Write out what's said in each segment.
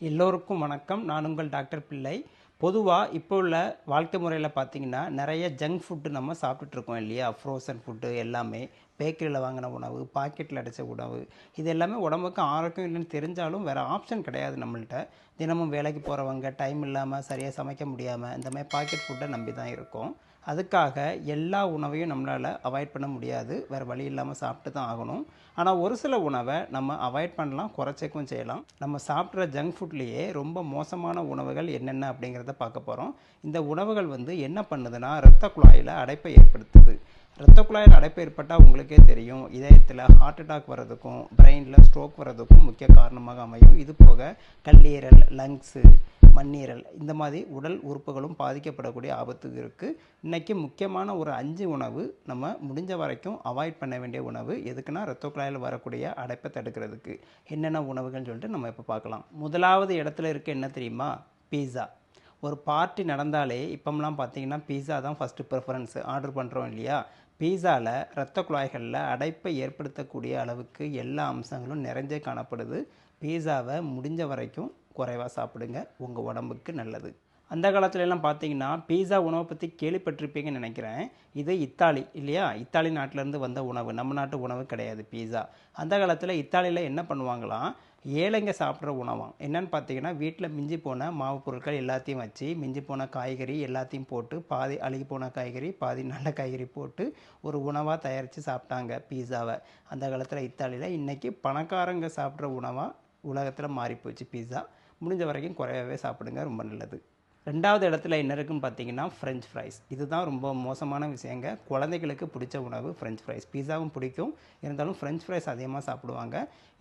எல்லோருக்கும் வணக்கம். நான் உங்கள் டாக்டர் பிள்ளை. பொதுவாக இப்போ உள்ள வாழ்க்கை முறையில் பார்த்தீங்கன்னா நிறைய ஜங்க் ஃபுட்டு நம்ம சாப்பிட்டுட்டு இருக்கோம் இல்லையா? ஃப்ரோசன் ஃபுட்டு எல்லாமே. பேக்கரியில் வாங்கின உணவு பாக்கெட்டில் அடைச்ச உணவு இது எல்லாமே உடம்புக்கு ஆரோக்கியம் இல்லைன்னு தெரிஞ்சாலும் வேறு ஆப்ஷன் கிடையாது நம்மள்கிட்ட தினமும் வேலைக்கு போகிறவங்க டைம் இல்லாமல் சரியாக சமைக்க முடியாமல் இந்த மாதிரி பாக்கெட் ஃபுட்டை நம்பி தான் இருக்கோம். அதுக்காக எல்லா உணவையும் நம்மளால் அவாய்ட் பண்ண முடியாது. வேறு வழி இல்லாமல் சாப்பிட்டு தான் ஆகணும். ஆனால் ஒரு சில உணவை நம்ம அவாய்ட் பண்ணலாம் குறைச்சிக்கவும் செய்யலாம். நம்ம சாப்பிட்ற ஜங்க் ஃபுட்லேயே ரொம்ப மோசமான உணவுகள் என்னென்ன அப்படிங்கிறத பார்க்க போகிறோம் இந்த உணவுகள் வந்து என்ன பண்ணுதுன்னா ரத்த குழாயில் அடைப்பை ஏற்படுத்துது. இரத்த குழாயில் அடைப்பு ஏற்பட்டால் உங்களுக்கே தெரியும். இதயத்தில் ஹார்ட் அட்டாக் வர்றதுக்கும் பிரெயினில் ஸ்ட்ரோக் வர்றதுக்கும் முக்கிய காரணமாக அமையும். இது போக கல்லீரல் லங்ஸு மண்ணீரல் இந்த மாதிரி உடல் உறுப்புகளும் பாதிக்கப்படக்கூடிய ஆபத்து இருக்குது இன்றைக்கி முக்கியமான ஒரு அஞ்சு உணவு நம்ம முடிஞ்ச வரைக்கும் அவாய்ட் பண்ண வேண்டிய உணவு எதுக்குன்னா இரத்த குழாயில் வரக்கூடிய அடைப்பை தடுக்கிறதுக்கு. என்னென்ன உணவுகள்னு சொல்லிட்டு நம்ம இப்போ பார்க்கலாம். முதலாவது இடத்துல இருக்க என்ன தெரியுமா? பீஸா ஒரு பார்ட்டி நடந்தாலே இப்போம்லாம் பார்த்தீங்கன்னா பீஸா தான் ஃபஸ்ட்டு ப்ரிஃபரன்ஸ் ஆர்டர் பண்ணுறோம் இல்லையா? பீஸாவில் இரத்த குழாய்களில் அடைப்பை ஏற்படுத்தக்கூடிய அளவுக்கு எல்லா அம்சங்களும் நிறைஞ்சே காணப்படுது. பீஸாவை முடிஞ்ச வரைக்கும் குறைவாக சாப்பிடுங்க. உங்கள் உடம்புக்கு நல்லது. அந்த காலத்துலலாம் பார்த்தீங்கன்னா பீஸா உணவை பற்றி கேள்விப்பட்டிருப்பீங்கன்னு நினைக்கிறேன். இது இத்தாலி இல்லையா? இத்தாலி நாட்டிலேருந்து வந்த உணவு. நம்ம நாட்டு உணவு கிடையாது பீஸா அந்த காலத்தில் இத்தாலியில் என்ன பண்ணுவாங்களாம் ஏழைங்க சாப்பிட்ற உணவாம் என்னன்னு பார்த்தீங்கன்னா வீட்டில் மிஞ்சி போன மாவு பொருட்கள் எல்லாத்தையும் வச்சு மிஞ்சி போன காய்கறி எல்லாத்தையும் போட்டு பாதி அழுகி போன காய்கறி பாதி நல்ல காய்கறி போட்டு ஒரு உணவாக தயாரித்து சாப்பிட்டாங்க பீஸாவை அந்த காலத்தில் இத்தாலியில் இன்றைக்கி பணக்காரங்க சாப்பிட்ற உணவாக உலகத்தில் மாறிப்போச்சு பீஸா முடிஞ்ச வரைக்கும் குறையவே சாப்பிடுங்க ரொம்ப நல்லது. ரெண்டாவது இடத்துல என்ன இருக்குன்னு பார்த்தீங்கன்னா ஃப்ரெஞ்ச் ஃப்ரைஸ் இதுதான் ரொம்ப மோசமான விஷயங்க. குழந்தைகளுக்கு பிடிச்ச உணவு ஃப்ரெஞ்ச் ஃப்ரைஸ் பீஸாவும் பிடிக்கும். இருந்தாலும் ஃப்ரெஞ்ச் ஃப்ரைஸ் அதிகமாக சாப்பிடுவாங்க.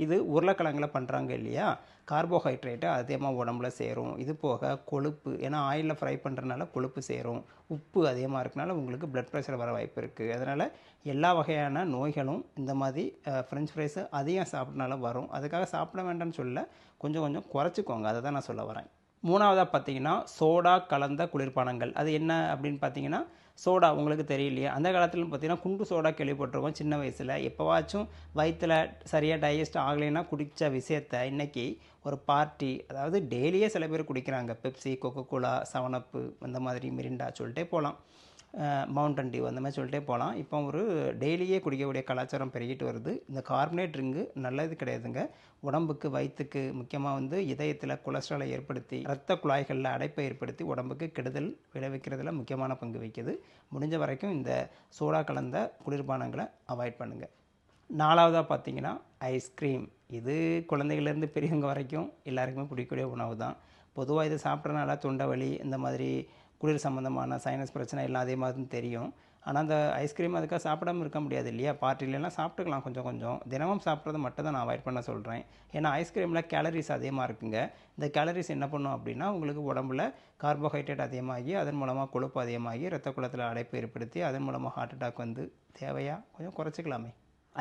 இது உருளைக்கிழங்கில் பண்ணுறாங்க இல்லையா? கார்போஹைட்ரேட்டு அதிகமாக உடம்புல சேரும். இது போக கொழுப்பு. ஏன்னா ஆயிலில் ஃப்ரை பண்ணுறதுனால கொழுப்பு சேரும். உப்பு அதிகமாக இருக்கனால உங்களுக்கு பிளட் ப்ரெஷர் வர வாய்ப்பு இருக்குது அதனால் எல்லா வகையான நோய்களும் இந்த மாதிரி ஃப்ரெஞ்ச் ஃப்ரைஸு அதிகம் சாப்பிட்றனால வரும். அதுக்காக சாப்பிட வேண்டாம்னு சொல்ல கொஞ்சம் கொஞ்சம் குறைச்சிக்கோங்க. அதை தான் நான் சொல்ல வரேன். மூணாவதாக பார்த்தீங்கன்னா சோடா கலந்த குளிர்பானங்கள். அது என்ன அப்படின்னு பார்த்தீங்கன்னா சோடா உங்களுக்கு தெரியலையே. அந்த காலத்திலும் பார்த்தீங்கன்னா குண்டு சோடா கேள்விப்பட்டிருக்கோம் சின்ன வயசில். எப்போவாச்சும் வயிற்றில் சரியாக டைஜஸ்ட் ஆகலைன்னா குடித்த விஷயத்த இன்றைக்கி ஒரு பார்ட்டி அதாவது டெய்லியே சில பேர் குடிக்கிறாங்க. பெப்சி கொக்கோ கோலா செவனப்பு இந்த மாதிரி மிரிண்டா சொல்லிட்டே போகலாம் மவுண்டன் டியூ அந்த மாதிரி சொல்லிட்டே போகலாம். இப்போ ஒரு டெய்லியே குடிக்கக்கூடிய கலாச்சாரம் பெருகிட்டு வருது. இந்த கார்பனேட் ட்ரிங்கு நல்லது கிடையாதுங்க. உடம்புக்கு வயிற்றுக்கு முக்கியமாக வந்து இதயத்தில் கொலஸ்ட்ராலை ஏற்படுத்தி இரத்த குழாய்களில் அடைப்பை ஏற்படுத்தி உடம்புக்கு கெடுதல் விளைவிக்கிறதுல முக்கியமான பங்கு வகிக்குது. முடிஞ்ச வரைக்கும் இந்த சோடா கலந்த குளிர்பானங்களை அவாய்ட் பண்ணுங்கள் நாலாவதாக பார்த்தீங்கன்னா ஐஸ்கிரீம் இது குழந்தைகள்லேருந்து பெரியவங்க வரைக்கும் எல்லாருக்குமே பிடிக்கக்கூடிய உணவு தான் பொதுவாக இது சாப்பிட்றதுனால தொண்டை வலி இந்த மாதிரி குளிர் சம்மந்தமான சைனஸ் பிரச்சனை எல்லாம் அதே மாதிரி தெரியும். ஆனால் அந்த ஐஸ்கிரீம் அதுக்காக சாப்பிடாம இருக்க முடியாது இல்லையா? பார்ட்டிலெலாம் சாப்பிட்டுக்கலாம் கொஞ்சம் கொஞ்சம். தினமும் சாப்பிட்றத மட்டும் தான் நான் அவாய்ட் பண்ண சொல்கிறேன் ஏன்னா ஐஸ்கிரீமில் கேலரிஸ் அதிகமாக இருக்குங்க. இந்த கேலரிஸ் என்ன பண்ணும் அப்படின்னா உங்களுக்கு உடம்புல கார்போஹைட்ரேட் அதிகமாகி அதன் மூலமாக கொழுப்பு அதிகமாகி ரத்த குளத்தில் அடைப்பு ஏற்படுத்தி அதன் மூலமாக ஹார்ட் அட்டாக் வந்து தேவையாக கொஞ்சம் குறைச்சிக்கலாமே.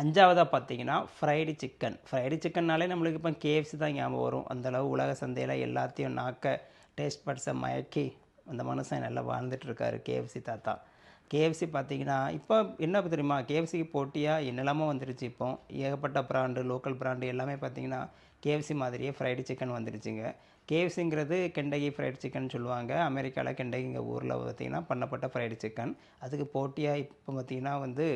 அஞ்சாவதாக பார்த்தீங்கன்னா ஃப்ரைடு சிக்கன் ஃப்ரைடு சிக்கன்னாலே நம்மளுக்கு இப்போ கேஎஃப்சி தான் ஞாபகம் வரும். அந்தளவு உலக சந்தையில் எல்லாத்தையும் நாக்க டேஸ்ட் பட்ஸை மயக்கி அந்த மனுஷன் நல்லா வாழ்ந்துட்டுருக்காரு கேஎஃப்சி தாத்தா. கேஎஃப்சி பார்த்தீங்கன்னா இப்போ என்ன தெரியுமா? கேஎஃப்சிக்கு போட்டியாக என்னெல்லாமோ வந்துருச்சு இப்போ. ஏகப்பட்ட பிராண்டு லோக்கல் பிராண்டு எல்லாமே பார்த்தீங்கன்னா கேஎஃப்சி மாதிரியே ஃப்ரைடு சிக்கன் வந்துருச்சுங்க. கேஎஃப்சிங்கிறது கெண்டகி ஃப்ரைடு சிக்கன் சொல்லுவாங்க. அமெரிக்காவில் கெண்டகிங்க ஊரில் பார்த்திங்கன்னா பண்ணப்பட்ட ஃப்ரைடு சிக்கன் அதுக்கு போட்டியாக இப்போ பார்த்திங்கன்னா வந்து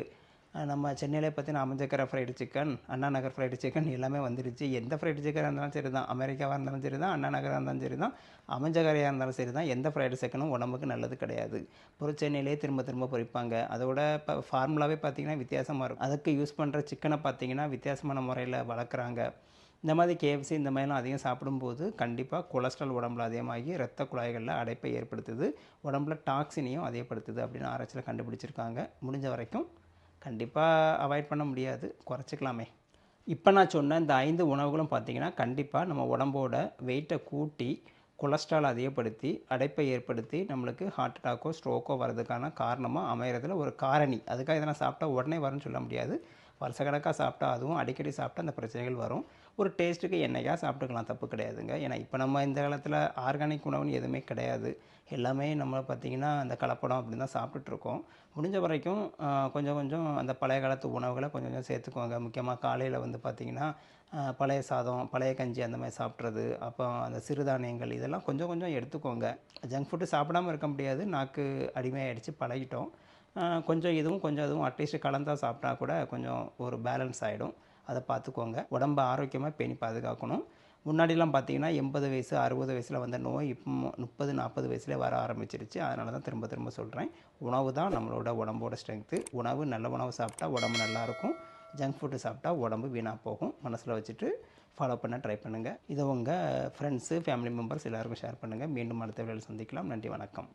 நம்ம சென்னையிலே பார்த்தீங்கன்னா Aminjikarai fried chicken Anna Nagar fried chicken எல்லாமே வந்துருச்சு. எந்த ஃப்ரைடு சிக்கனாக இருந்தாலும் சரி தான் அமெரிக்காவாக இருந்தாலும் சரி தான் அண்ணா நகராக இருந்தாலும் சரி தான் அமைஞ்சக்கரையாக இருந்தாலும் சரி தான் எந்த ஃப்ரைடு சிக்கனும் உடம்புக்கு நல்லது கிடையாது. பொறிச்சென்னையிலே திரும்ப திரும்ப பொரிப்பாங்க அதோட இப்போ ஃபார்முலாவே பார்த்தீங்கன்னா வித்தியாசமாக இருக்கும். அதுக்கு யூஸ் பண்ணுற சிக்கனை பார்த்தீங்கன்னா வித்தியாசமான முறையில் வளர்க்குறாங்க. இந்த மாதிரி கேஎஃப்சி இந்த மாதிரிலாம் அதிகம் சாப்பிடும்போது கண்டிப்பாக கொலஸ்ட்ரால் உடம்புல அதிகமாகி ரத்த குழாய்களில் அடைப்பை ஏற்படுத்துது. உடம்புல டாக்ஸினையும் அதிகப்படுத்துது அப்படின்னு ஆராய்ச்சியில் கண்டுபிடிச்சிருக்காங்க. முடிஞ்ச வரைக்கும் கண்டிப்பாக அவாய்ட் பண்ண முடியாது. குறைச்சிக்கலாமே. இப்போ நான் சொன்ன இந்த ஐந்து உணவுகளும் பார்த்திங்கன்னா கண்டிப்பாக நம்ம உடம்போட வெயிட்டை கூட்டி கொலஸ்ட்ரால் அதிகப்படுத்தி அடைப்பை ஏற்படுத்தி நம்மளுக்கு ஹார்ட் அட்டாக்கோ ஸ்ட்ரோக்கோ வர்றதுக்கான காரணமாக அமைகிறதுல ஒரு காரணி. அதுக்காக இதெல்லாம் சாப்பிட்டா உடனே வரும்னு சொல்ல முடியாது. வருஷக்கணக்காக சாப்பிட்டா அதுவும் அடிக்கடி சாப்பிட்டா அந்த பிரச்சனைகள் வரும். ஒரு டேஸ்ட்டுக்கு என்னைக்கா சாப்பிட்டுக்கலாம் தப்பு கிடையாதுங்க. ஏன்னா இப்போ நம்ம இந்த காலத்தில் ஆர்கானிக் உணவுன்னு எதுவுமே கிடையாது. எல்லாமே நம்ம பார்த்திங்கன்னா அந்த கலப்படம் அப்படி தான் சாப்பிட்டுட்ருக்கோம் முடிஞ்ச வரைக்கும் கொஞ்சம் கொஞ்சம் அந்த பழைய காலத்து உணவுகளை கொஞ்சம் கொஞ்சம் சேர்த்துக்கோங்க. முக்கியமாக காலையில் வந்து பார்த்திங்கன்னா பழைய சாதம் பழைய கஞ்சி அந்த மாதிரி சாப்பிட்றது அப்போ அந்த சிறுதானியங்கள் இதெல்லாம் கொஞ்சம் கொஞ்சம் எடுத்துக்கோங்க. ஜங்க் ஃபுட்டு சாப்பிடாம இருக்க முடியாது. நாக்கு அடிமையாகிடுச்சு பழகிட்டோம். கொஞ்சம் இதுவும் கொஞ்சம் அதுவும் அட்லீஸ்ட் கலந்தா சாப்பிட்டா கூட கொஞ்சம் ஒரு பேலன்ஸ் ஆகிடும் அதை பார்த்துக்கோங்க. உடம்பு ஆரோக்கியமாக பேணி பாதுகாக்கணும். முன்னாடிலாம் பார்த்தீங்கன்னா எண்பது வயசு அறுபது வயசில் வந்த நோய் இப்போ முப்பது நாற்பது வயசுலேயே வர ஆரம்பிச்சிருச்சு. அதனால தான் திரும்ப திரும்ப சொல்கிறேன் உணவு தான் நம்மளோட உடம்போட ஸ்ட்ரென்த்து உணவு நல்ல உணவு சாப்பிட்டா உடம்பு நல்லாயிருக்கும் ஜங்க் ஃபுட்டு சாப்பிட்டா உடம்பு வீணாக போகும். மனசில் வச்சுட்டு ஃபாலோ பண்ண ட்ரை பண்ணுங்கள் இதை உங்கள் ஃப்ரெண்ட்ஸு ஃபேமிலி மெம்பர்ஸ் எல்லாருக்கும் ஷேர் பண்ணுங்கள் மீண்டும் அடுத்த வேலையில் சந்திக்கலாம். நன்றி வணக்கம்.